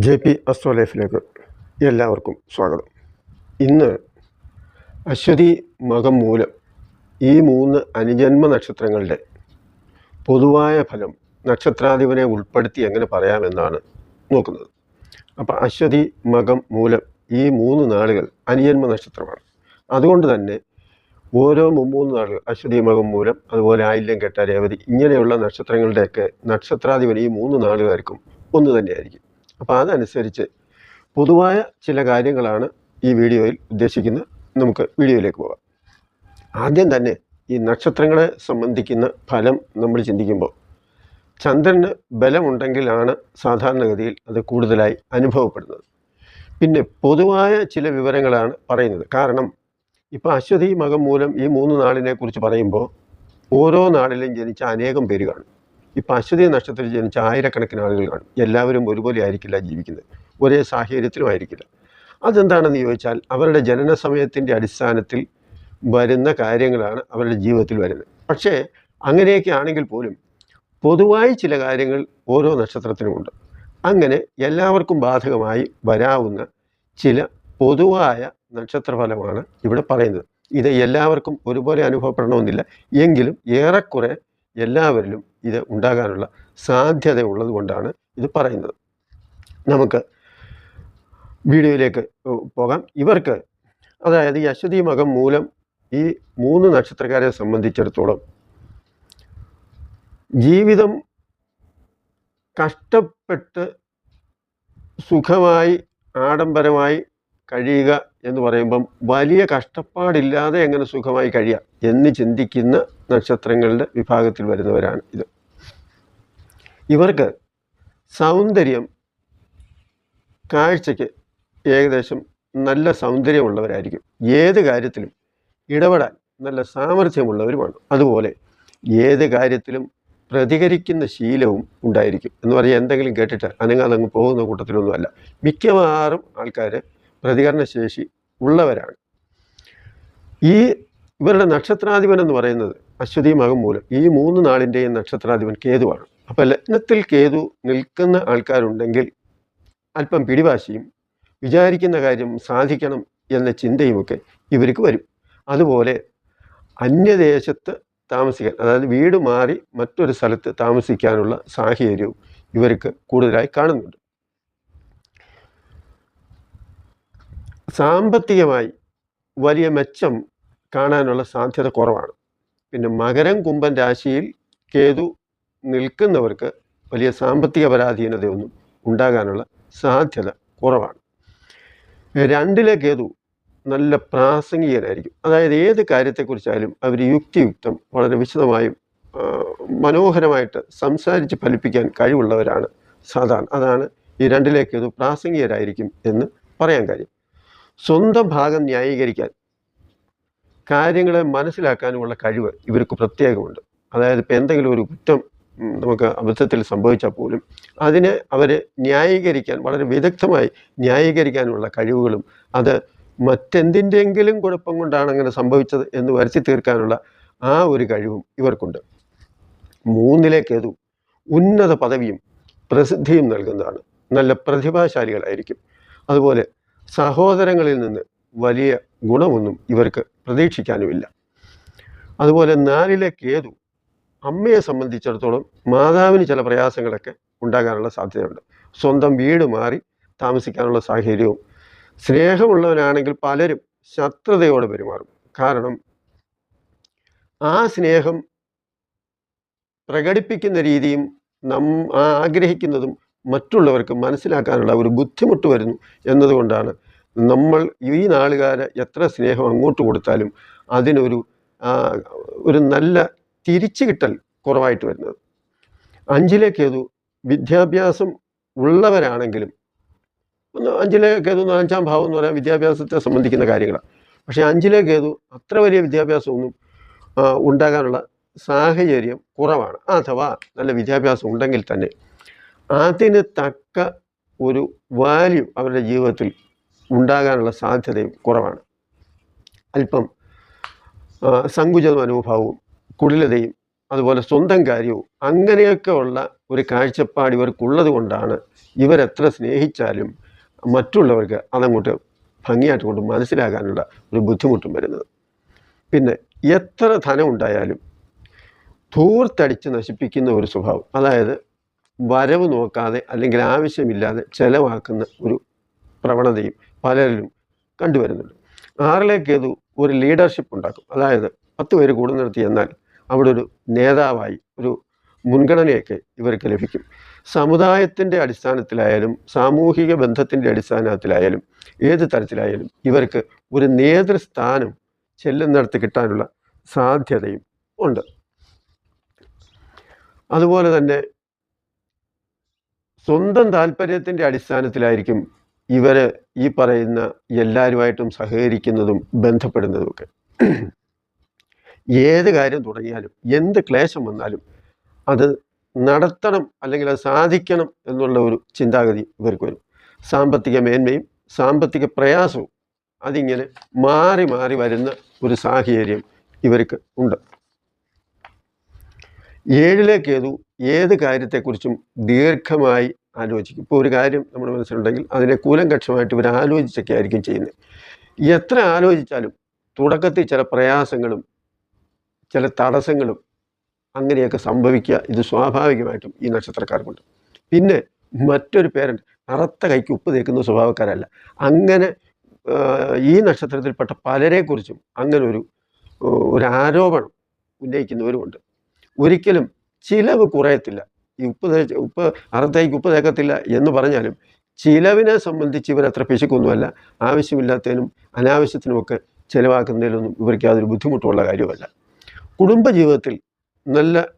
J P astro ലൈഫിലേക്ക് എല്ലാവർക്കും സ്വാഗതം. ഇന്ന് അശ്വതി മകം മൂലം ഈ മൂന്ന് അനുജന്മ നക്ഷത്രങ്ങളുടെ പൊതുവായ ഫലം നക്ഷത്രാധിപനെ ഉൾപ്പെടുത്തി എങ്ങനെ പറയാമെന്നാണ് നോക്കുന്നത്. അപ്പോൾ അശ്വതി മകം മൂലം ഈ മൂന്ന് നാളുകൾ അനുജന്മ നക്ഷത്രമാണ്. അതുകൊണ്ട് തന്നെ ഓരോ മുമ്പൂന്ന് നാളുകൾ അശ്വതി മകം മൂലം അതുപോലെ ആയില്യം കെട്ട രേവതി ഇങ്ങനെയുള്ള നക്ഷത്രങ്ങളുടെയൊക്കെ നക്ഷത്രാധിപൻ ഈ മൂന്ന് നാളുകാർക്കും ഒന്ന് തന്നെയായിരിക്കും. അപ്പോൾ അതനുസരിച്ച് പൊതുവായ ചില കാര്യങ്ങളാണ് ഈ വീഡിയോയിൽ ഉദ്ദേശിക്കുന്നത്. നമുക്ക് വീഡിയോയിലേക്ക് പോകാം. ആദ്യം തന്നെ ഈ നക്ഷത്രങ്ങളെ സംബന്ധിക്കുന്ന ഫലം നമ്മൾ ചിന്തിക്കുമ്പോൾ ചന്ദ്രന് ബലമുണ്ടെങ്കിലാണ് സാധാരണഗതിയിൽ അത് കൂടുതലായി അനുഭവപ്പെടുന്നത്. പിന്നെ പൊതുവായ ചില വിവരങ്ങളാണ് പറയുന്നത്. കാരണം ഇപ്പോൾ അശ്വതി മകം മൂലം ഈ മൂന്ന് നാളിനെ കുറിച്ച് പറയുമ്പോൾ ഓരോ നാളിലും ജനിച്ച അനേകം പേര് കാണും. ഇപ്പോൾ അശ്വതി നക്ഷത്രത്തിൽ ജനിച്ച ആയിരക്കണക്കിന് ആളുകൾ കാണും എല്ലാവരും ഒരുപോലെ ആയിരിക്കില്ല ജീവിക്കുന്നത്. ഒരേ സാഹചര്യത്തിലും ആയിരിക്കില്ല. അതെന്താണെന്ന് ചോദിച്ചാൽ അവരുടെ ജനന സമയത്തിന്റെ അടിസ്ഥാനത്തിൽ വരുന്ന കാര്യങ്ങളാണ് അവരുടെ ജീവിതത്തിൽ വരുന്നത്. പക്ഷേ അങ്ങനെയൊക്കെ ആണെങ്കിൽ പോലും പൊതുവായി ചില കാര്യങ്ങൾ ഓരോ നക്ഷത്രത്തിനുമുണ്ട് അങ്ങനെ എല്ലാവർക്കും ബാധകമായി വരാവുന്ന ചില പൊതുവായ നക്ഷത്രഫലമാണ് ഇവിടെ പറയുന്നത്. ഇത് എല്ലാവർക്കും ഒരുപോലെ അനുഭവപ്പെടണമെന്നില്ല. എങ്കിലും ഏറെക്കുറെ എല്ലാവരിലും ഇത് ഉണ്ടാകാനുള്ള സാധ്യത ഉള്ളത് കൊണ്ടാണ് ഇത് പറയുന്നത്. നമുക്ക് വീഡിയോയിലേക്ക് പോകാം. ഇവർക്ക് അതായത് ഈ അശ്വതി മകം മൂലം ഈ മൂന്ന് നക്ഷത്രക്കാരെ സംബന്ധിച്ചിടത്തോളം ജീവിതം കഷ്ടപ്പെട്ട് സുഖമായി ആഡംബരമായി കഴിയുക എന്ന് പറയുമ്പം വലിയ കഷ്ടപ്പാടില്ലാതെ എങ്ങനെ സുഖമായി കഴിയാം എന്ന് ചിന്തിക്കുന്ന നക്ഷത്രങ്ങളുടെ വിഭാഗത്തിൽ വരുന്നവരാണ് ഇത്. ഇവർക്ക് സൗന്ദര്യം കാഴ്ചയ്ക്ക് ഏകദേശം നല്ല സൗന്ദര്യമുള്ളവരായിരിക്കും. ഏത് കാര്യത്തിലും ഇടപെടാൻ നല്ല സാമർഥ്യമുള്ളവരുമാണ്. അതുപോലെ ഏത് കാര്യത്തിലും പ്രതികരിക്കുന്ന ശീലവും ഉണ്ടായിരിക്കും എന്ന് പറഞ്ഞാൽ എന്തെങ്കിലും കേട്ടിട്ട് അനങ്ങാതെ പോകുന്ന കൂട്ടത്തിലൊന്നുമല്ല മിക്കവാറും ആൾക്കാർ പ്രതികരണശേഷി ഉള്ളവരാണ്. ഈ ഇവരുടെ നക്ഷത്രാധിപൻ എന്ന് പറയുന്നത് അശ്വതി മകം മൂലം. ഈ മൂന്ന് നാളിന്റെയും നക്ഷത്രാധിപൻ കേതുവാണ്. അപ്പോൾ ലഗ്നത്തിൽ കേതു നിൽക്കുന്ന ആൾക്കാരുണ്ടെങ്കിൽ അല്പം പിടിവാശിയും വിചാരിക്കുന്ന കാര്യം സാധിക്കണം എന്ന ചിന്തയുമൊക്കെ ഇവർക്ക് വരും. അതുപോലെ അന്യദേശത്ത് താമസിക്കാൻ അതായത് വീട് മാറി മറ്റൊരു സ്ഥലത്ത് താമസിക്കാനുള്ള സാഹചര്യവും ഇവർക്ക് കൂടുതലായി കാണുന്നുണ്ട്. സാമ്പത്തികമായി വലിയ മെച്ചം കാണാനുള്ള സാധ്യത കുറവാണ്. പിന്നെ മകരം കുംഭൻ രാശിയിൽ കേതു നിൽക്കുന്നവർക്ക് വലിയ സാമ്പത്തിക പരാധീനതയൊന്നും ഉണ്ടാകാനുള്ള സാധ്യത കുറവാണ്. രണ്ടിലെ കേതു നല്ല പ്രാസംഗികനായിരിക്കും. അതായത് ഏത് കാര്യത്തെക്കുറിച്ചായാലും അവർ യുക്തിയുക്തം വളരെ വിശദമായും മനോഹരമായിട്ട് സംസാരിച്ച് ഫലിപ്പിക്കാൻ കഴിവുള്ളവരാണ് സാധാരണ. അതാണ് ഈ രണ്ടിലേക്കേതു കേതു പ്രാസംഗികരായിരിക്കും എന്ന് പറയാൻ കാര്യം. സ്വന്തം ഭാഗം ന്യായീകരിക്കാൻ കാര്യങ്ങളെ മനസ്സിലാക്കാനുമുള്ള കഴിവ് ഇവർക്ക് പ്രത്യേകമുണ്ട്. അതായത് ഇപ്പം എന്തെങ്കിലും ഒരു കുറ്റം നമുക്ക് അബദ്ധത്തിൽ സംഭവിച്ചാൽ പോലും അതിനെ അവരെ ന്യായീകരിക്കാൻ വളരെ വിദഗ്ധമായി ന്യായീകരിക്കാനുള്ള കഴിവുകളും അത് മറ്റെന്തിന്റെങ്കിലും കുഴപ്പം കൊണ്ടാണ് അങ്ങനെ സംഭവിച്ചത് എന്ന് വരുത്തി തീർക്കാനുള്ള ആ ഒരു കഴിവും ഇവർക്കുണ്ട്. മൂന്നിലെ കേതു ഉന്നത പദവിയും പ്രസിദ്ധിയും നൽകുന്നതാണ്. നല്ല പ്രതിഭാശാലികളായിരിക്കും. അതുപോലെ സഹോദരങ്ങളിൽ നിന്ന് വലിയ ഗുണമൊന്നും ഇവർക്ക് പ്രതീക്ഷിക്കാനുമില്ല. അതുപോലെ നാലിലെ കേതു അമ്മയെ സംബന്ധിച്ചിടത്തോളം മാതാവിന് ചില പ്രയാസങ്ങളൊക്കെ ഉണ്ടാകാനുള്ള സാധ്യതയുണ്ട്. സ്വന്തം വീട് മാറി താമസിക്കാനുള്ള സാഹചര്യവും സ്നേഹമുള്ളവനാണെങ്കിൽ പലരും ശത്രുതയോടെ പെരുമാറും. കാരണം ആ സ്നേഹം പ്രകടിപ്പിക്കുന്ന രീതിയും നം ആഗ്രഹിക്കുന്നതും മറ്റുള്ളവർക്ക് മനസ്സിലാക്കാനുള്ള ഒരു ബുദ്ധിമുട്ട് വരുന്നു എന്നതുകൊണ്ടാണ് നമ്മൾ ഈ നാളുകാരെ എത്ര സ്നേഹം അങ്ങോട്ട് കൊടുത്താലും അതിനൊരു ഒരു നല്ല തിരിച്ചു കിട്ടൽ കുറവായിട്ട് വരുന്നത്. അഞ്ചിലേക്കേതു വിദ്യാഭ്യാസം ഉള്ളവരാണെങ്കിലും അഞ്ചിലേക്കേതു അഞ്ചാം ഭാവം എന്ന് പറയാൻ വിദ്യാഭ്യാസത്തെ സംബന്ധിക്കുന്ന കാര്യങ്ങളാണ്. പക്ഷേ അഞ്ചിലേക്കേതു അത്ര വലിയ വിദ്യാഭ്യാസമൊന്നും ഉണ്ടാകാനുള്ള സാഹചര്യം കുറവാണ്. അഥവാ നല്ല വിദ്യാഭ്യാസം ഉണ്ടെങ്കിൽ തന്നെ അതിന് തക്ക ഒരു വാല്യൂ അവരുടെ ജീവിതത്തിൽ ഉണ്ടാകാനുള്ള സാധ്യതയും കുറവാണ്. അല്പം സങ്കുചിത മനോഭാവവും കുടിലതയും അതുപോലെ സ്വന്തം കാര്യവും അങ്ങനെയൊക്കെ ഉള്ള ഒരു കാഴ്ചപ്പാട് ഇവർക്കുള്ളത് കൊണ്ടാണ് ഇവരെത്ര സ്നേഹിച്ചാലും മറ്റുള്ളവർക്ക് അതങ്ങോട്ട് ഭംഗിയായിട്ട് കൊണ്ട് മനസ്സിലാകാനുള്ള ഒരു ബുദ്ധിമുട്ടും വരുന്നത്. പിന്നെ എത്ര ധനം ഉണ്ടായാലും ധൂർത്തടിച്ച് നശിപ്പിക്കുന്ന ഒരു സ്വഭാവം അതായത് വരവ് നോക്കാതെ അല്ലെങ്കിൽ ആവശ്യമില്ലാതെ ചിലവാക്കുന്ന ഒരു പ്രവണതയും പലരിലും കണ്ടുവരുന്നുണ്ട്. ഏതു ഒരു ലീഡർഷിപ്പ് ഉണ്ടാക്കും. അതായത് പത്ത് പേര് കൂടുന്നിടത്ത് എന്നാൽ അവിടെ ഒരു നേതാവായി ഒരു മുൻഗണനയൊക്കെ ഇവർക്ക് ലഭിക്കും. സമുദായത്തിന്റെ അടിസ്ഥാനത്തിലായാലും സാമൂഹിക ബന്ധത്തിന്റെ അടിസ്ഥാനത്തിലായാലും ഏത് തരത്തിലായാലും ഇവർക്ക് ഒരു നേതൃസ്ഥാനം ചെല്ലുന്നിടത്ത് കിട്ടാനുള്ള സാധ്യതയും ഉണ്ട്. അതുപോലെ തന്നെ സ്വന്തം താല്പര്യത്തിന്റെ അടിസ്ഥാനത്തിലായിരിക്കും ഇവർ ഈ പറയുന്ന എല്ലാവരുമായിട്ടും സഹകരിക്കുന്നതും ബന്ധപ്പെടുന്നതുമൊക്കെ. ഏത് കാര്യം തുടങ്ങിയാലും എന്ത് ക്ലേശം വന്നാലും അത് നടത്തണം അല്ലെങ്കിൽ അത് സാധിക്കണം എന്നുള്ള ഒരു ചിന്താഗതി ഇവർക്ക് വരും. സാമ്പത്തിക മേന്മയും സാമ്പത്തിക പ്രയാസവും അതിങ്ങനെ മാറി മാറി വരുന്ന ഒരു സാഹചര്യം ഇവർക്ക് ഉണ്ട്. ഏഴിലേക്കേതു ഏത് കാര്യത്തെക്കുറിച്ചും ദീർഘമായി ആലോചിക്കും. ഇപ്പോൾ ഒരു കാര്യം നമ്മുടെ മനസ്സിലുണ്ടെങ്കിൽ അതിനെ കൂലങ്കക്ഷമായിട്ട് ഇവർ ആലോചിച്ചൊക്കെ ആയിരിക്കും ചെയ്യുന്നത്. എത്ര ആലോചിച്ചാലും തുടക്കത്തിൽ ചില പ്രയാസങ്ങളും ചില തടസ്സങ്ങളും അങ്ങനെയൊക്കെ സംഭവിക്കുക ഇത് സ്വാഭാവികമായിട്ടും ഈ നക്ഷത്രക്കാർക്കുണ്ട്. പിന്നെ മറ്റൊരു പേരുണ്ട് കറുത്ത കൈക്ക് ഉപ്പ് തേക്കുന്ന സ്വഭാവക്കാരല്ല. അങ്ങനെ ഈ നക്ഷത്രത്തിൽപ്പെട്ട പലരെക്കുറിച്ചും അങ്ങനെ ഒരു ഒരു ആരോപണം ഉന്നയിക്കുന്നവരുമുണ്ട്. ഒരിക്കലും ചിലവ് കുറയത്തില്ല. ഉപ്പ് തേച്ച് ഉപ്പ് അറുത്തേക്ക് ഉപ്പ് തേക്കത്തില്ല എന്ന് പറഞ്ഞാലും ചിലവിനെ സംബന്ധിച്ച് ഇവരത്ര പിശുക്കൊന്നുമല്ല. ആവശ്യമില്ലാത്തതിനും അനാവശ്യത്തിനുമൊക്കെ ചിലവാക്കുന്നതിലൊന്നും ഇവർക്ക് യാതൊരു ബുദ്ധിമുട്ടുള്ള കാര്യമല്ല. കുടുംബജീവിതത്തിൽ നല്ല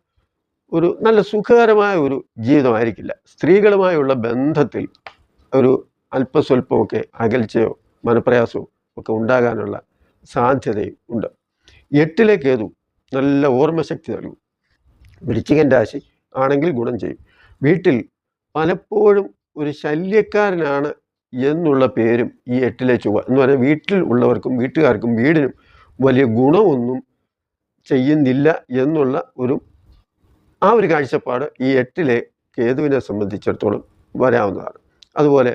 ഒരു നല്ല സുഖകരമായ ഒരു ജീവിതമായിരിക്കില്ല. സ്ത്രീകളുമായുള്ള ബന്ധത്തിൽ ഒരു അല്പസ്വല്പമൊക്കെ അകൽച്ചയോ മനപ്രയാസവും ഒക്കെ ഉണ്ടാകാനുള്ള സാധ്യതയും ഉണ്ട്. എട്ടിലെ നല്ല ഓർമ്മശക്തി നൽകും. വൃശ്ചികൻ രാശി ആണെങ്കിൽ ഗുണം ചെയ്യും. വീട്ടിൽ പലപ്പോഴും ഒരു ശല്യക്കാരനാണ് എന്നുള്ള പേരും ഈ എട്ടിലെ ചൊവ്വ എന്ന് പറഞ്ഞാൽ വീട്ടിൽ ഉള്ളവർക്കും വീട്ടുകാർക്കും വീടിനും വലിയ ഗുണമൊന്നും ചെയ്യുന്നില്ല എന്നുള്ള ഒരു ആ ഒരു കാഴ്ചപ്പാട് ഈ എട്ടിലെ കേതുവിനെ സംബന്ധിച്ചിടത്തോളം വരാവുന്നതാണ്. അതുപോലെ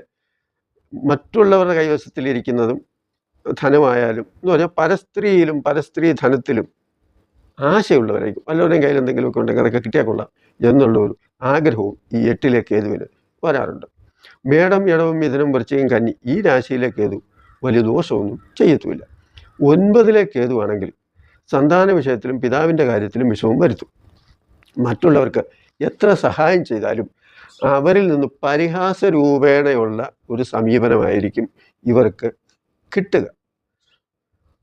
മറ്റുള്ളവരുടെ കൈവശത്തിലിരിക്കുന്നതും ധനമായാലും എന്ന് പറഞ്ഞാൽ പരസ്ത്രീയിലും പരസ്ത്രീ ധനത്തിലും ആശയമുള്ളവരായിരിക്കും. വല്ലവരുടെയും കയ്യിൽ എന്തെങ്കിലുമൊക്കെ ഉണ്ടെങ്കിൽ അതൊക്കെ കിട്ടിയാൽ കൊള്ളാം എന്നുള്ള ഒരു ആഗ്രഹവും ഈ എട്ടിലെ കേതുവിന് വരാറുണ്ട്. മേടം ഇടവും മിഥുനം വൃശ്ചികം കന്നി ഈ രാശിയിലെ കേതു വലിയ ദോഷമൊന്നും ചെയ്യത്തുമില്ല. ഒൻപതിലെ കേതുവാണെങ്കിൽ സന്താന വിഷയത്തിലും പിതാവിന്റെ കാര്യത്തിലും വിഷമം വരുത്തും. മറ്റുള്ളവർക്ക് എത്ര സഹായം ചെയ്താലും അവരിൽ നിന്ന് പരിഹാസ രൂപേണയുള്ള ഒരു സമീപനമായിരിക്കും ഇവർക്ക് കിട്ടുക.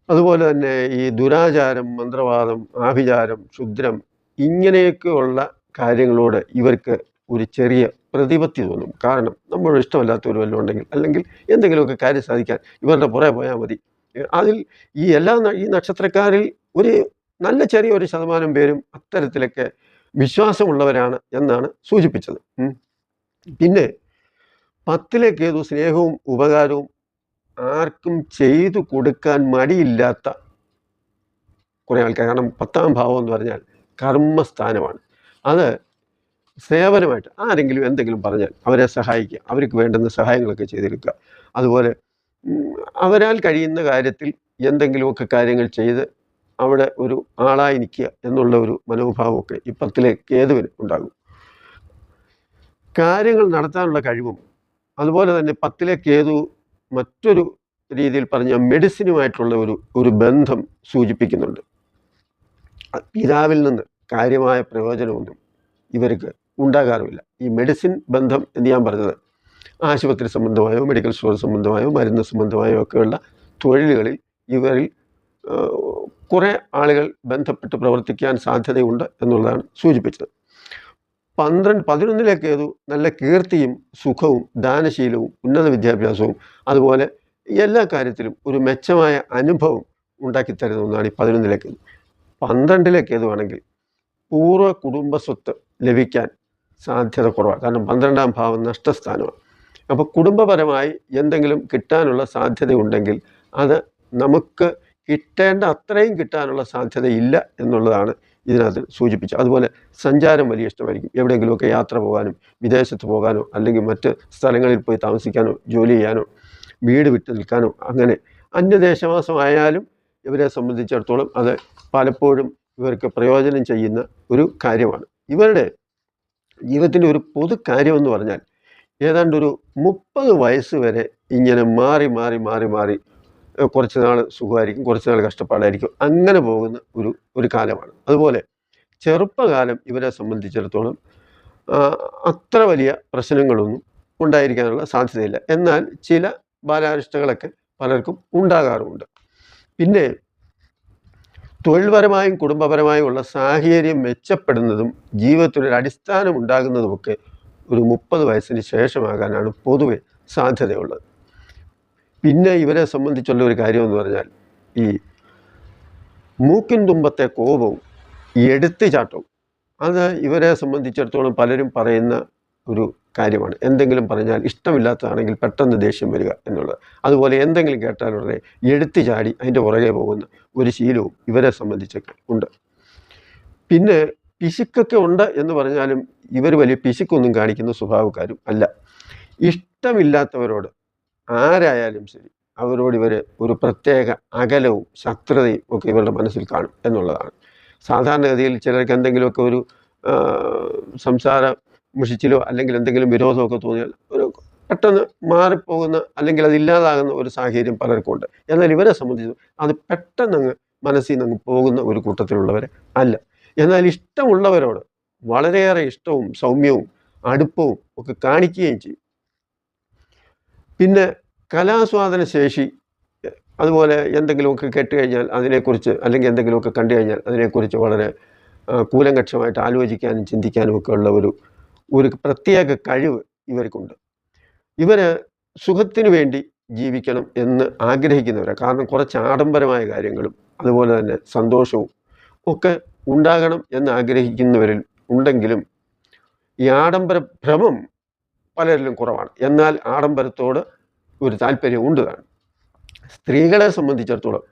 അതുപോലെ തന്നെ ഈ ദുരാചാരം മന്ത്രവാദം ആഭിചാരം ക്ഷുദ്രം ഇങ്ങനെയൊക്കെയുള്ള കാര്യങ്ങളോട് ഇവർക്ക് ഒരു ചെറിയ പ്രതിപത്തി തോന്നും. കാരണം നമ്മളോട് ഒരു വല്ലതും ഉണ്ടെങ്കിൽ അല്ലെങ്കിൽ എന്തെങ്കിലുമൊക്കെ കാര്യം സാധിക്കാൻ ഇവരുടെ പുറകെ പോയാൽ മതി. അതിൽ ഈ എല്ലാ ഈ നക്ഷത്രക്കാരിൽ ഒരു നല്ല ചെറിയ ഒരു ശതമാനം പേരും അത്തരത്തിലൊക്കെ വിശ്വാസമുള്ളവരാണ് എന്നാണ് സൂചിപ്പിച്ചത്. പിന്നെ പത്തിലെ കേതു സ്നേഹവും ഉപകാരവും ആർക്കും ചെയ്തു കൊടുക്കാൻ മടിയില്ലാത്ത കുറേ ആൾക്കാർ. കാരണം പത്താം ഭാവം എന്ന് പറഞ്ഞാൽ കർമ്മസ്ഥാനമാണ്. അത് സേവനമായിട്ട് ആരെങ്കിലും എന്തെങ്കിലും പറഞ്ഞാൽ അവരെ സഹായിക്കുക അവർക്ക് വേണ്ടുന്ന സഹായങ്ങളൊക്കെ ചെയ്തെടുക്കുക. അതുപോലെ അവരാൽ കഴിയുന്ന കാര്യത്തിൽ എന്തെങ്കിലുമൊക്കെ കാര്യങ്ങൾ ചെയ്ത് അവിടെ ഒരു ആളായി നിൽക്കുക എന്നുള്ള ഒരു മനോഭാവമൊക്കെ ഈ പത്തിലെ ഉണ്ടാകും. കാര്യങ്ങൾ നടത്താനുള്ള കഴിവും അതുപോലെ തന്നെ പത്തിലെ കേതു മറ്റൊരു രീതിയിൽ പറഞ്ഞാൽ മെഡിസിനുമായിട്ടുള്ള ഒരു ഒരു ബന്ധം സൂചിപ്പിക്കുന്നുണ്ട്. പിതാവിൽ നിന്ന് കാര്യമായ പ്രയോജനമൊന്നും ഇവർക്ക് ഉണ്ടാകാറുമില്ല. ഈ മെഡിസിൻ ബന്ധം എന്ന് ഞാൻ പറഞ്ഞത് ആശുപത്രി സംബന്ധമായോ മെഡിക്കൽ സ്റ്റോർ സംബന്ധമായോ മരുന്ന് സംബന്ധമായോ ഒക്കെയുള്ള തൊഴിലുകളിൽ ഇവരിൽ കുറേ ആളുകൾ ബന്ധപ്പെട്ട് പ്രവർത്തിക്കാൻ സാധ്യതയുണ്ട് എന്നുള്ളതാണ് സൂചിപ്പിച്ചത്. പന്ത്രണ്ട് പതിനൊന്നിലേക്ക് ഏതു നല്ല കീർത്തിയും സുഖവും ദാനശീലവും ഉന്നത വിദ്യാഭ്യാസവും അതുപോലെ എല്ലാ കാര്യത്തിലും ഒരു മെച്ചമായ അനുഭവം ഉണ്ടാക്കിത്തരുന്ന ഒന്നാണ് ഈ പതിനൊന്നിലേക്ക് പന്ത്രണ്ടിലേക്ക് ഏതുവാണെങ്കിൽ പൂർവ കുടുംബ സ്വത്ത് ലഭിക്കാൻ സാധ്യത കുറവാണ്. കാരണം പന്ത്രണ്ടാം ഭാവം നഷ്ടസ്ഥാനമാണ്. അപ്പോൾ കുടുംബപരമായി എന്തെങ്കിലും കിട്ടാനുള്ള സാധ്യതയുണ്ടെങ്കിൽ അത് നമുക്ക് കിട്ടേണ്ട അത്രയും കിട്ടാനുള്ള സാധ്യതയില്ല എന്നുള്ളതാണ് ഇതിനകത്ത് സൂചിപ്പിച്ചു. അതുപോലെ സഞ്ചാരം വലിയ ഇഷ്ടമായിരിക്കും. എവിടെയെങ്കിലുമൊക്കെ യാത്ര പോകാനും വിദേശത്ത് പോകാനോ അല്ലെങ്കിൽ മറ്റ് സ്ഥലങ്ങളിൽ പോയി താമസിക്കാനോ ജോലി ചെയ്യാനോ വീട് വിട്ടു നിൽക്കാനോ അങ്ങനെ അന്യദേശവാസമായാലും ഇവരെ സംബന്ധിച്ചിടത്തോളം അത് പലപ്പോഴും ഇവർക്ക് പ്രയോജനം ചെയ്യുന്ന ഒരു കാര്യമാണ്. ഇവരുടെ ജീവിതത്തിന്റെ ഒരു പൊതു കാര്യമെന്ന് പറഞ്ഞാൽ ഏതാണ്ട് ഒരു മുപ്പത് വയസ്സ് വരെ ഇങ്ങനെ മാറി മാറി മാറി മാറി കുറച്ച് നാൾ സുഖമായിരിക്കും കുറച്ച് നാൾ കഷ്ടപ്പാടായിരിക്കും. അങ്ങനെ പോകുന്ന ഒരു ഒരു കാലമാണ്. അതുപോലെ ചെറുപ്പകാലം ഇവരെ സംബന്ധിച്ചിടത്തോളം അത്ര വലിയ പ്രശ്നങ്ങളൊന്നും ഉണ്ടായിരിക്കാനുള്ള സാധ്യതയില്ല. എന്നാൽ ചില ബാലാരിഷ്ടകളൊക്കെ പലർക്കും ഉണ്ടാകാറുമുണ്ട്. പിന്നെ തൊഴിൽപരമായും കുടുംബപരമായും ഉള്ള സാഹചര്യം മെച്ചപ്പെടുന്നതും ജീവിതത്തിനൊരു അടിസ്ഥാനം ഉണ്ടാകുന്നതുമൊക്കെ ഒരു മുപ്പത് വയസ്സിന് ശേഷമാകാനാണ് പൊതുവെ സാധ്യതയുള്ളത്. പിന്നെ ഇവരെ സംബന്ധിച്ചുള്ള ഒരു കാര്യം എന്ന് പറഞ്ഞാൽ ഈ മൂക്കിൻ തുമ്പത്തെ കോപവും എടുത്തു ചാട്ടവും അത് ഇവരെ സംബന്ധിച്ചിടത്തോളം പലരും പറയുന്ന ഒരു കാര്യമാണ്. എന്തെങ്കിലും പറഞ്ഞാൽ ഇഷ്ടമില്ലാത്തതാണെങ്കിൽ പെട്ടെന്ന് ദേഷ്യം വരിക എന്നുള്ളത്. അതുപോലെ എന്തെങ്കിലും കേട്ടാൽ ഉടനെ എടുത്തു ചാടി അതിന്റെ പുറകെ പോകുന്ന ഒരു ശീലവും ഇവരെ സംബന്ധിച്ചൊക്കെ ഉണ്ട്. പിന്നെ പിശുക്കൊക്കെ ഉണ്ട് എന്ന് പറഞ്ഞാലും ഇവർ വലിയ പിശുക്കൊന്നും കാണിക്കുന്ന സ്വഭാവക്കാരും അല്ല. ഇഷ്ടമില്ലാത്തവരോട് ആരായാലും ശരി അവരോട് ഇവർ ഒരു പ്രത്യേക അകലവും ശത്രുതയും ഒക്കെ ഇവരുടെ മനസ്സിൽ കാണും എന്നുള്ളതാണ്. സാധാരണഗതിയിൽ ചിലർക്ക് എന്തെങ്കിലുമൊക്കെ ഒരു സംസാര മുഷിച്ചിലോ അല്ലെങ്കിൽ എന്തെങ്കിലും വിരോധമൊക്കെ തോന്നിയാൽ ഒരു പെട്ടെന്ന് മാറിപ്പോകുന്ന അല്ലെങ്കിൽ അതില്ലാതാകുന്ന ഒരു സാഹചര്യം പലർക്കും ഉണ്ട് എന്നാൽ ഇവരെ സംബന്ധിച്ച് അത് പെട്ടെന്ന് അങ്ങ് മനസ്സിൽ നിന്ന് അങ്ങ് പോകുന്ന ഒരു കൂട്ടത്തിലുള്ളവർ അല്ല. എന്നാൽ ഇഷ്ടമുള്ളവരോട് വളരെയേറെ ഇഷ്ടവും സൗമ്യവും അടുപ്പവും ഒക്കെ കാണിക്കുകയും ചെയ്യും. പിന്നെ കലാസ്വാദന ശേഷി അതുപോലെ എന്തെങ്കിലുമൊക്കെ കേട്ട് കഴിഞ്ഞാൽ അതിനെക്കുറിച്ച് അല്ലെങ്കിൽ എന്തെങ്കിലുമൊക്കെ കണ്ടു കഴിഞ്ഞാൽ അതിനെക്കുറിച്ച് വളരെ കൂലങ്കക്ഷമായിട്ട് ആലോചിക്കാനും ചിന്തിക്കാനും ഒക്കെ ഉള്ള ഒരു ഒരു പ്രത്യേക കഴിവ് ഇവർക്കുണ്ട്. ഇവർ സുഖത്തിന് വേണ്ടി ജീവിക്കണം എന്ന് ആഗ്രഹിക്കുന്നവരാണ് കാരണം കുറച്ച് ആഡംബരമായ കാര്യങ്ങളും അതുപോലെ തന്നെ സന്തോഷവും ഒക്കെ ഉണ്ടാകണം എന്ന് ആഗ്രഹിക്കുന്നവരിൽ ഉണ്ടെങ്കിലും ഈ ആഡംബര ഭ്രമം പലരിലും കുറവാണ്. എന്നാൽ ആഡംബരത്തോട് ഒരു താല്പര്യം ഉണ്ട് താനും. സ്ത്രീകളെ സംബന്ധിച്ചിടത്തോളം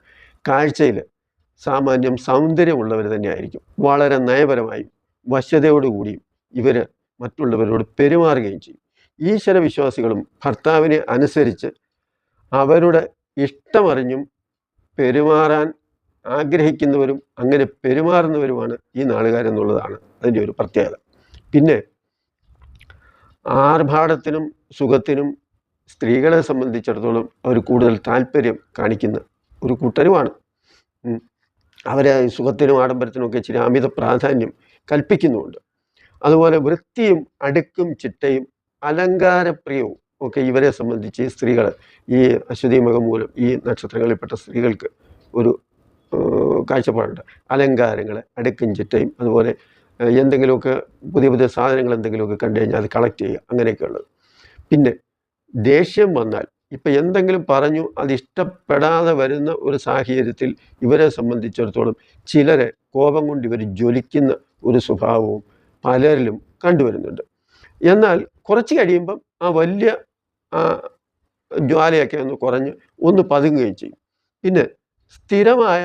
കാഴ്ചയിൽ സാമാന്യം സൗന്ദര്യമുള്ളവർ തന്നെയായിരിക്കും. വളരെ നയപരമായും വശ്യതയോടുകൂടിയും ഇവർ മറ്റുള്ളവരോട് പെരുമാറുകയും ചെയ്യും. ഈശ്വര വിശ്വാസികളും ഭർത്താവിനെ അനുസരിച്ച് അവരുടെ ഇഷ്ടമറിഞ്ഞും പെരുമാറാൻ ആഗ്രഹിക്കുന്നവരും അങ്ങനെ പെരുമാറുന്നവരുമാണ് ഈ നാളുകാരെന്നുള്ളതാണ് അതിന്റെ ഒരു പ്രത്യേകത. പിന്നെ ആർഭാടത്തിനും സുഖത്തിനും സ്ത്രീകളെ സംബന്ധിച്ചിടത്തോളം അവർ കൂടുതൽ താല്പര്യം കാണിക്കുന്ന ഒരു കൂട്ടരുമാണ്. അവരെ സുഖത്തിനും ആഡംബരത്തിനും ഒക്കെ ഇച്ചിരി അമിത പ്രാധാന്യം കൽപ്പിക്കുന്നുമുണ്ട്. അതുപോലെ വൃത്തിയും അടുക്കും ചിട്ടയും അലങ്കാരപ്രിയവും ഒക്കെ ഇവരെ സംബന്ധിച്ച് ഈ സ്ത്രീകൾ ഈ അശ്വതി മൂലം ഈ നക്ഷത്രങ്ങളിൽപ്പെട്ട സ്ത്രീകൾക്ക് ഒരു കാഴ്ചപ്പാടുണ്ട്. അലങ്കാരങ്ങൾ അടുക്കും ചിട്ടയും അതുപോലെ എന്തെങ്കിലുമൊക്കെ പുതിയ പുതിയ സാധനങ്ങൾ എന്തെങ്കിലുമൊക്കെ കണ്ടു കഴിഞ്ഞാൽ അത് കളക്ട് ചെയ്യുക. അങ്ങനെയൊക്കെ ഉള്ളത് പിന്നെ ദേഷ്യം വന്നാൽ ഇപ്പം എന്തെങ്കിലും പറഞ്ഞു അത് ഇഷ്ടപ്പെടാതെ വരുന്ന ഒരു സാഹചര്യത്തിൽ ഇവരെ സംബന്ധിച്ചിടത്തോളം ചിലരെ കോപം കൊണ്ട് ഇവർ ജ്വലിക്കുന്ന ഒരു സ്വഭാവവും പലരിലും കണ്ടുവരുന്നുണ്ട്. എന്നാൽ കുറച്ച് കഴിയുമ്പം ആ വലിയ ജ്വാലയൊക്കെ ഒന്ന് കുറഞ്ഞ് ഒന്ന് പതുങ്ങുകയും ചെയ്യും. പിന്നെ സ്ഥിരമായ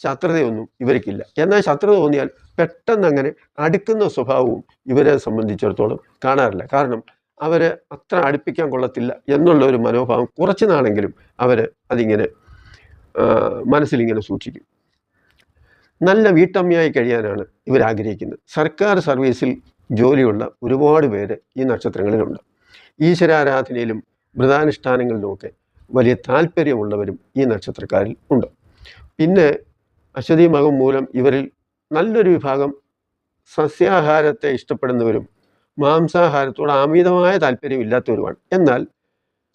ശത്രുതയൊന്നും ഇവർക്കില്ല. എന്നാൽ ശത്രുത തോന്നിയാൽ പെട്ടെന്ന് അങ്ങനെ അടുക്കുന്ന സ്വഭാവവും ഇവരെ സംബന്ധിച്ചിടത്തോളം കാണാറില്ല. കാരണം അവരെ അത്ര അടുപ്പിക്കാൻ കൊള്ളത്തില്ല എന്നുള്ള ഒരു മനോഭാവം കുറച്ച് നാളെങ്കിലും അവർ അതിങ്ങനെ മനസ്സിലിങ്ങനെ സൂക്ഷിക്കും. നല്ല വീട്ടമ്മയായി കഴിയാനാണ് ഇവർ ആഗ്രഹിക്കുന്നത് സർക്കാർ സർവീസിൽ ജോലിയുള്ള ഒരുപാട് പേര് ഈ നക്ഷത്രങ്ങളിലുണ്ട്. ഈശ്വരാരാധനയിലും വ്രതാനുഷ്ഠാനങ്ങളിലുമൊക്കെ വലിയ താല്പര്യമുള്ളവരും ഈ നക്ഷത്രക്കാരിൽ ഉണ്ട്. പിന്നെ അശ്വതി മകം മൂലം ഇവരിൽ നല്ലൊരു വിഭാഗം സസ്യാഹാരത്തെ ഇഷ്ടപ്പെടുന്നവരും മാംസാഹാരത്തോട് അമിതമായ താല്പര്യമില്ലാത്തവരുമാണ് എന്നാൽ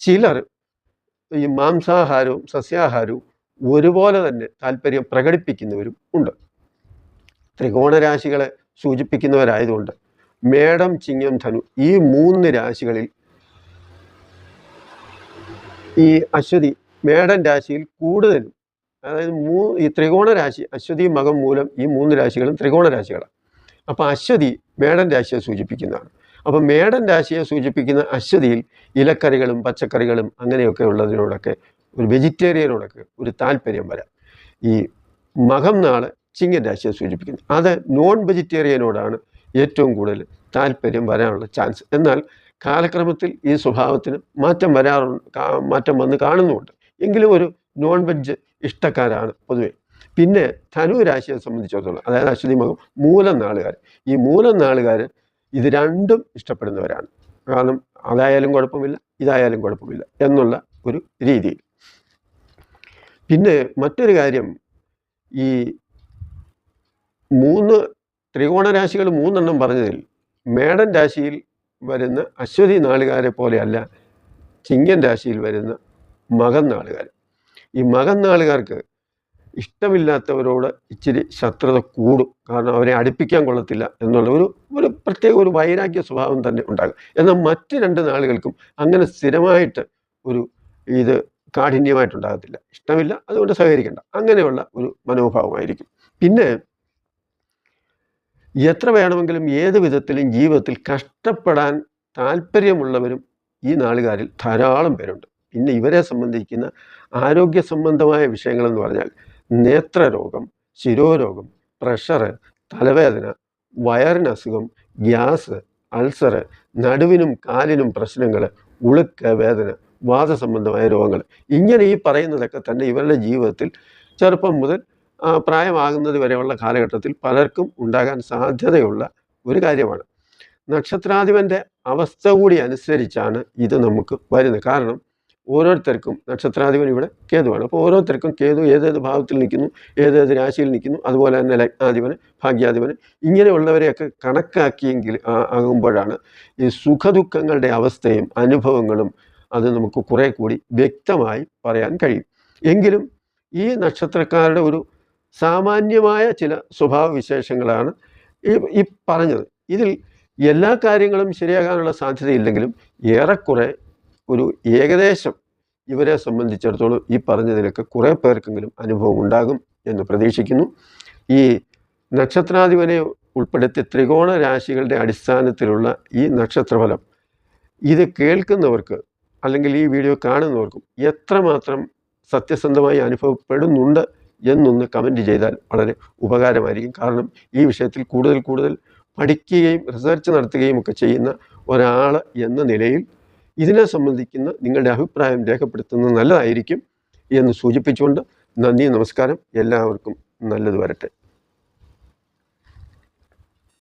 ചിലർ ഈ മാംസാഹാരവും സസ്യാഹാരവും ഒരുപോലെ തന്നെ താല്പര്യം പ്രകടിപ്പിക്കുന്നവരും ഉണ്ട്. ത്രികോണരാശികളെ സൂചിപ്പിക്കുന്നവരായതുകൊണ്ട് മേടം ചിങ്ങം ധനു ഈ മൂന്ന് രാശികളിൽ ഈ അശ്വതി മേടൻ രാശിയിൽ കൂടുതലും അതായത് മൂ ഈ ത്രികോണ രാശി അശ്വതി മകം മൂലം ഈ മൂന്ന് രാശികളും ത്രികോണ രാശികളാണ്. അപ്പോൾ അശ്വതി മേടൻ രാശിയെ സൂചിപ്പിക്കുന്നതാണ്. അപ്പോൾ മേടൻ രാശിയെ സൂചിപ്പിക്കുന്ന അശ്വതിയിൽ ഇലക്കറികളും പച്ചക്കറികളും അങ്ങനെയൊക്കെ ഉള്ളതിനോടൊക്കെ ഒരു വെജിറ്റേറിയനോടൊക്കെ ഒരു താല്പര്യം വരാം. ഈ മകം നാൾ ചിങ്ങൻ രാശിയെ സൂചിപ്പിക്കുന്നത് അത് നോൺ വെജിറ്റേറിയനോടാണ് ഏറ്റവും കൂടുതൽ താല്പര്യം വരാനുള്ള ചാൻസ്. എന്നാൽ കാലക്രമത്തിൽ ഈ സ്വഭാവത്തിന് മാറ്റം വരാറുണ്ട് മാറ്റം വന്ന് കാണുന്നുമുണ്ട്. എങ്കിലും ഒരു നോൺ വെജ് ഇഷ്ടക്കാരാണ് പൊതുവെ. പിന്നെ ധനു രാശിയെ സംബന്ധിച്ചിടത്തോളം അതായത് അശ്വതി മകം മൂലം നാളുകാർ. ഈ മൂലം നാളുകാർ ഇത് രണ്ടും ഇഷ്ടപ്പെടുന്നവരാണ്. കാരണം അതായാലും കുഴപ്പമില്ല ഇതായാലും കുഴപ്പമില്ല എന്നുള്ള ഒരു രീതി പിന്നെ മറ്റൊരു കാര്യം ഈ മൂന്ന് ത്രികോണ രാശികൾ മൂന്നെണ്ണം പറഞ്ഞതിൽ മേടൻ രാശിയിൽ വരുന്ന അശ്വതി നാളുകാരെ പോലെയല്ല ചിങ്ങൻ രാശിയിൽ വരുന്ന മകൻ നാളുകാർ. ഈ മകൻ നാളുകാർക്ക് ഇഷ്ടമില്ലാത്തവരോട് ഇച്ചിരി ശത്രുത കൂടും. കാരണം അവരെ അടുപ്പിക്കാൻ കൊള്ളത്തില്ല എന്നുള്ള ഒരു ഒരു പ്രത്യേക ഒരു വൈരാഗ്യ സ്വഭാവം തന്നെ ഉണ്ടാകും. എന്നാൽ മറ്റ് രണ്ട് നാളുകൾക്കും അങ്ങനെ സ്ഥിരമായിട്ട് ഒരു ഇത് കാഠിന്യമായിട്ടുണ്ടാകത്തില്ല. ഇഷ്ടമില്ല അതുകൊണ്ട് സഹകരിക്കേണ്ട. അങ്ങനെയുള്ള ഒരു മനോഭാവമായിരിക്കും. പിന്നെ എത്ര വേണമെങ്കിലും ഏത് വിധത്തിലും ജീവിതത്തിൽ കഷ്ടപ്പെടാൻ താല്പര്യമുള്ളവരും ഈ നാളുകാരിൽ ധാരാളം പേരുണ്ട്. പിന്നെ ഇവരെ സംബന്ധിക്കുന്ന ആരോഗ്യ സംബന്ധമായ വിഷയങ്ങളെന്ന് പറഞ്ഞാൽ നേത്രരോഗം ശിരോരോഗം പ്രഷറ് തലവേദന വയറിനസുഖം ഗ്യാസ് അൾസറ് നടുവിനും കാലിനും പ്രശ്നങ്ങൾ ഉളുക്ക് വേദന സംബന്ധമായ രോഗങ്ങൾ. ഇങ്ങനെ ഈ പറയുന്നതൊക്കെ തന്നെ ഇവരുടെ ജീവിതത്തിൽ ചെറുപ്പം മുതൽ പ്രായമാകുന്നത് വരെയുള്ള കാലഘട്ടത്തിൽ പലർക്കും ഉണ്ടാകാൻ സാധ്യതയുള്ള ഒരു കാര്യമാണ്. നക്ഷത്രാധിപന്റെ അവസ്ഥ കൂടി അനുസരിച്ചാണ് ഇത് നമുക്ക് വരുന്നത്. കാരണം ഓരോരുത്തർക്കും നക്ഷത്രാധിപൻ ഇവിടെ കേതുവാണ്. അപ്പോൾ ഓരോരുത്തർക്കും കേതു ഏതേത് ഭാവത്തിൽ നിൽക്കുന്നു ഏതേത് രാശിയിൽ നിൽക്കുന്നു അതുപോലെ തന്നെ ലഗ്നാധിപന് ഭാഗ്യാധിപന് ഇങ്ങനെയുള്ളവരെയൊക്കെ കണക്കാക്കിയെങ്കിൽ ആകുമ്പോഴാണ് ഈ സുഖദുഃഖങ്ങളുടെ അവസ്ഥയും അനുഭവങ്ങളും അത് നമുക്ക് കുറേ കൂടി വ്യക്തമായി പറയാൻ കഴിയും. എങ്കിലും ഈ നക്ഷത്രക്കാരുടെ ഒരു സാമാന്യമായ ചില സ്വഭാവവിശേഷങ്ങളാണ് ഈ ഈ പറഞ്ഞത്. ഇതിൽ എല്ലാ കാര്യങ്ങളും ശരിയാകാനുള്ള സാധ്യതയില്ലെങ്കിലും ഏറെക്കുറെ ഒരു ഏകദേശം ഇവരെ സംബന്ധിച്ചിടത്തോളം ഈ പറഞ്ഞതിലൊക്കെ കുറേ പേർക്കെങ്കിലും അനുഭവം ഉണ്ടാകും എന്ന് പ്രതീക്ഷിക്കുന്നു. ഈ നക്ഷത്രാധിപനെ ഉൾപ്പെടുത്തി ത്രികോണ രാശികളുടെ അടിസ്ഥാനത്തിലുള്ള ഈ നക്ഷത്രഫലം ഇത് കേൾക്കുന്നവർക്ക് അല്ലെങ്കിൽ ഈ വീഡിയോ കാണുന്നവർക്കും എത്രമാത്രം സത്യസന്ധമായി അനുഭവപ്പെടുന്നുണ്ട് എന്നൊന്ന് കമന്റ് ചെയ്താൽ വളരെ ഉപകാരമായിരിക്കും. കാരണം ഈ വിഷയത്തിൽ കൂടുതൽ കൂടുതൽ പഠിക്കുകയും റിസർച്ച് നടത്തുകയും ഒക്കെ ചെയ്യുന്ന ഒരാൾ എന്ന നിലയിൽ ഇതിനെ സംബന്ധിക്കുന്ന നിങ്ങളുടെ അഭിപ്രായം രേഖപ്പെടുത്തുന്നത് നല്ലതായിരിക്കും എന്ന് സൂചിപ്പിച്ചുകൊണ്ട് നന്ദി നമസ്കാരം. എല്ലാവർക്കും നല്ലത് വരട്ടെ.